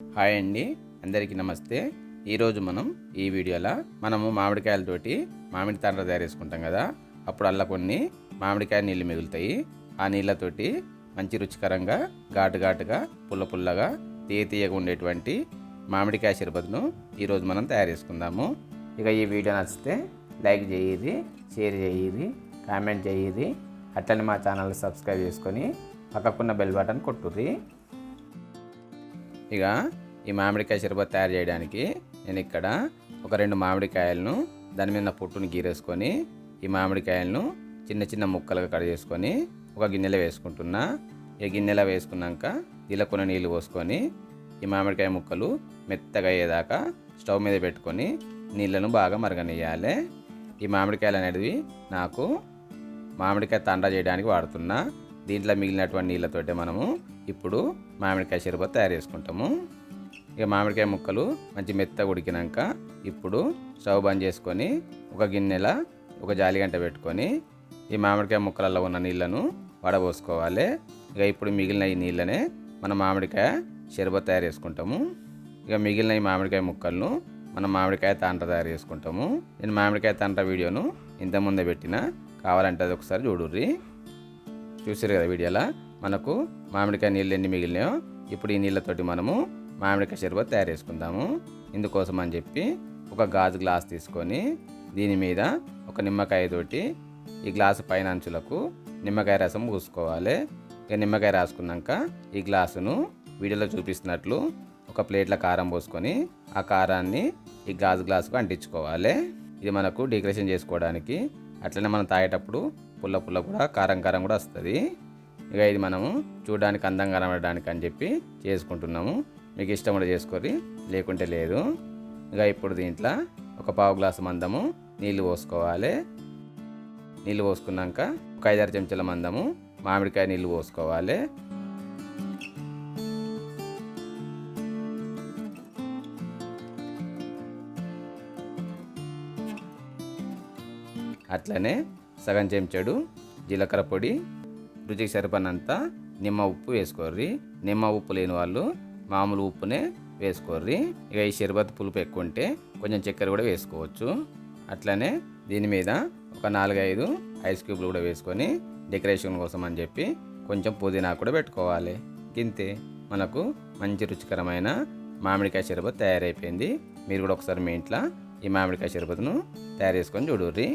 Hi అండి. అందరికీ నమస్తే. ఈరోజు మనం ఈ వీడియోలో మనము మామిడికాయలతోటి మామిడి తాండ్ర తయారు చేసుకుంటాం కదా. అప్పుడు అలా కొన్ని మామిడికాయ నీళ్ళు మిగులుతాయి. ఆ నీళ్ళతోటి మంచి రుచికరంగా ఘాటు ఘాటుగా పుల్ల పుల్లగా తీయ తీయగా ఉండేటువంటి మామిడికాయ షర్బత్ను ఈరోజు మనం తయారు చేసుకుందాము ఇక ఈ వీడియో నచ్చితే లైక్ చేయేది షేర్ చేయేది కామెంట్ చేయేది అట్లనే మా ఛానల్ సబ్స్క్రైబ్ చేసుకొని పక్కకున్న బెల్ బటన్ కొట్టుర్రి. ఇక ఈ మామిడికాయ షర్బత్ తయారు చేయడానికి నేను ఇక్కడ ఒక రెండు మామిడికాయలను దాని మీద పొట్టును గీరేసుకొని ఈ మామిడికాయలను చిన్న చిన్న ముక్కలుగా కట్ చేసుకొని ఒక గిన్నెలో వేసుకుంటున్నా. ఈ గిన్నెలో వేసుకున్నాక ఇలా కొన్ని నీళ్ళు పోసుకొని ఈ మామిడికాయ ముక్కలు మెత్తగా అయ్యేదాకా స్టవ్ మీద పెట్టుకొని నీళ్ళను బాగా మరగనియాలి ఈ మామిడికాయలు అనేటివి నాకు మామిడికాయ తండా చేయడానికి వాడుతున్నా. దీంట్లో మిగిలినటువంటి నీళ్ళతోటే మనము ఇప్పుడు మామిడికాయ షర్బత్ తయారు చేసుకుంటాము. ఇక మామిడికాయ ముక్కలు మంచి మెత్తగా ఉడికినాక ఇప్పుడు స్టవ్ బంద్ చేసుకొని ఒక గిన్నెల ఒక జాలిగంట పెట్టుకొని ఈ మామిడికాయ ముక్కలలో ఉన్న నీళ్ళను వడబోసుకోవాలి. ఇక ఇప్పుడు మిగిలిన ఈ నీళ్ళనే మనం మామిడికాయ షర్బత్ తయారు చేసుకుంటాము. ఇక మిగిలిన ఈ మామిడికాయ ముక్కలను మనం మామిడికాయ తాండ్ర తయారు చేసుకుంటాము. నేను మామిడికాయ తాండ్ర వీడియోను ఇంతకుముందే పెట్టిన కావాలంటే అది ఒకసారి చూడుర్రి. చూసారు కదా వీడియోలో? మనకు మామిడికాయ నీళ్ళు ఎన్ని మిగిలినాయో ఇప్పుడు ఈ నీళ్ళతోటి మనము మామిడికాయ షర్బత్ తయారు చేసుకుందాము ఇందుకోసం అని చెప్పి ఒక గాజు గ్లాస్ తీసుకొని దీని మీద ఒక నిమ్మకాయ తోటి ఈ గ్లాసు పైన అంచులకు నిమ్మకాయ రసం పూసుకోవాలి. ఇక నిమ్మకాయ రాసుకున్నాక ఈ గ్లాసును వీడియోలో చూపిస్తున్నట్లు ఒక ప్లేట్లో కారం పోసుకొని ఆ కారాన్ని ఈ గాజు గ్లాసుకు అంటించుకోవాలి. ఇది మనకు డెకరేషన్ చేసుకోవడానికి అట్లనే మనం తాగేటప్పుడు పుల్ల పుల్ల కూడా కారం కారం కూడా వస్తుంది. ఇక ఇది మనము చూడడానికి అందంగా కనబడడానికి అని చెప్పి చేసుకుంటున్నాము. మీకు ఇష్టం కూడా చేసుకోరి లేకుంటే లేదు. ఇక ఇప్పుడు దీంట్లో ఒక పావు గ్లాసు మందము నీళ్ళు పోసుకోవాలి. నీళ్ళు పోసుకున్నాక ఒక ఐదారు చెంచాల మందము మామిడికాయ నీళ్ళు పోసుకోవాలి. అట్లనే సగం చెంచాడు జీలకర్ర పొడి రుచికి సరిపడినంత నిమ్మ ఉప్పు వేసుకోర్రి. నిమ్మ ఉప్పు లేని వాళ్ళు మామూలు ఉప్పునే వేసుకోర్రి. ఇక ఈ షర్బత్ పులుపు ఎక్కువ ఉంటే కొంచెం చక్కెర కూడా వేసుకోవచ్చు. అట్లనే దీని మీద ఒక నాలుగైదు ఐస్ క్యూబ్లు కూడా వేసుకొని డెకరేషన్ కోసం అని చెప్పి కొంచెం పుదీనా కూడా పెట్టుకోవాలి. గింతే మనకు మంచి రుచికరమైన మామిడికాయ షర్బత్ తయారైపోయింది. మీరు కూడా ఒకసారి మీ ఇంట్లో ఈ మామిడికాయ షర్బత్ను తయారు చేసుకొని చూడుర్రి.